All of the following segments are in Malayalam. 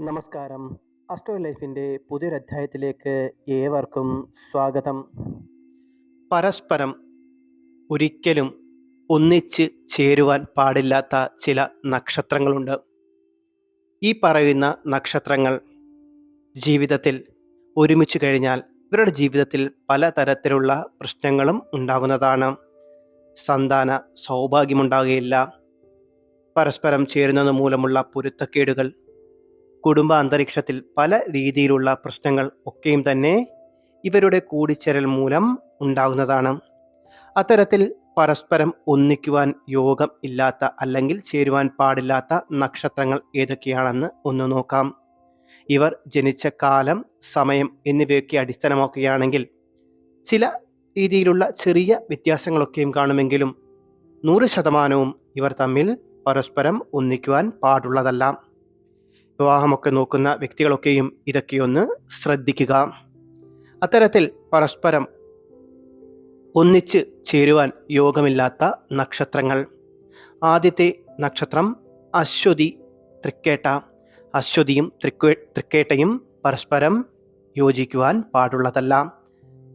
നമസ്കാരം. അസ്ട്രോ ലൈഫിന്റെ പുതിയൊരധ്യായത്തിലേക്ക് ഏവർക്കും സ്വാഗതം. പരസ്പരം ഒരിക്കലും ഒന്നിച്ച് ചേരുവാൻ പാടില്ലാത്ത ചില നക്ഷത്രങ്ങളുണ്ട്. ഈ പറയുന്ന നക്ഷത്രങ്ങൾ ജീവിതത്തിൽ ഒരുമിച്ച് കഴിഞ്ഞാൽ ഇവരുടെ ജീവിതത്തിൽ പലതരത്തിലുള്ള പ്രശ്നങ്ങളും ഉണ്ടാകുന്നതാണ്. സന്താന സൗഭാഗ്യമുണ്ടാകുകയില്ല. പരസ്പരം ചേരുന്നത് മൂലമുള്ള പൊരുത്തക്കേടുകൾ കുടുംബ അന്തരീക്ഷത്തിൽ പല രീതിയിലുള്ള പ്രശ്നങ്ങൾ ഒക്കെയും തന്നെ ഇവരുടെ കൂടിച്ചേരൽ മൂലം ഉണ്ടാകുന്നതാണ്. അത്തരത്തിൽ പരസ്പരം ഒന്നിക്കുവാൻ യോഗം ഇല്ലാത്ത അല്ലെങ്കിൽ ചേരുവാൻ പാടില്ലാത്ത നക്ഷത്രങ്ങൾ ഏതൊക്കെയാണെന്ന് ഒന്ന് നോക്കാം. ഇവർ ജനിച്ച കാലം സമയം എന്നിവയൊക്കെ അടിസ്ഥാനമാക്കുകയാണെങ്കിൽ ചില രീതിയിലുള്ള ചെറിയ വ്യത്യാസങ്ങളൊക്കെയും കാണുമെങ്കിലും നൂറ് ശതമാനവും ഇവർ തമ്മിൽ പരസ്പരം ഒന്നിക്കുവാൻ പാടുള്ളതല്ല. വിവാഹമൊക്കെ നോക്കുന്ന വ്യക്തികളൊക്കെയും ഇതൊക്കെയൊന്ന് ശ്രദ്ധിക്കുക. അത്തരത്തിൽ പരസ്പരം ഒന്നിച്ച് ചേരുവാൻ യോഗമില്ലാത്ത നക്ഷത്രങ്ങൾ. ആദ്യത്തെ നക്ഷത്രം അശ്വതി തൃക്കേട്ട. അശ്വതിയും തൃക്കേ തൃക്കേട്ടയും പരസ്പരം യോജിക്കുവാൻ പാടുള്ളതല്ല.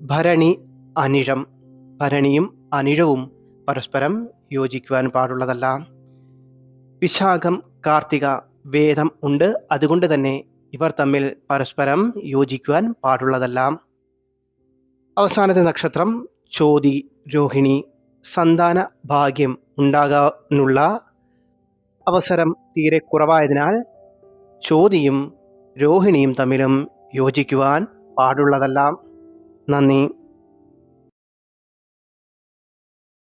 ഭരണി അനിഴം. ഭരണിയും അനിഴവും പരസ്പരം യോജിക്കുവാൻ പാടുള്ളതല്ല. വിശാഖം കാർത്തിക. വേദം ഉണ്ട്. അതുകൊണ്ട് തന്നെ ഇവർ തമ്മിൽ പരസ്പരം യോജിക്കുവാൻ പാടുള്ളതല്ല. അവസാനത്തെ നക്ഷത്രം ചോതി രോഹിണി സന്താന ഭാഗ്യം ഉണ്ടാകാനുള്ള അവസരം തീരെ കുറവായതിനാൽ ചോതിയും രോഹിണിയും തമ്മിലും യോജിക്കുവാൻ പാടുള്ളതല്ല. നന്ദി.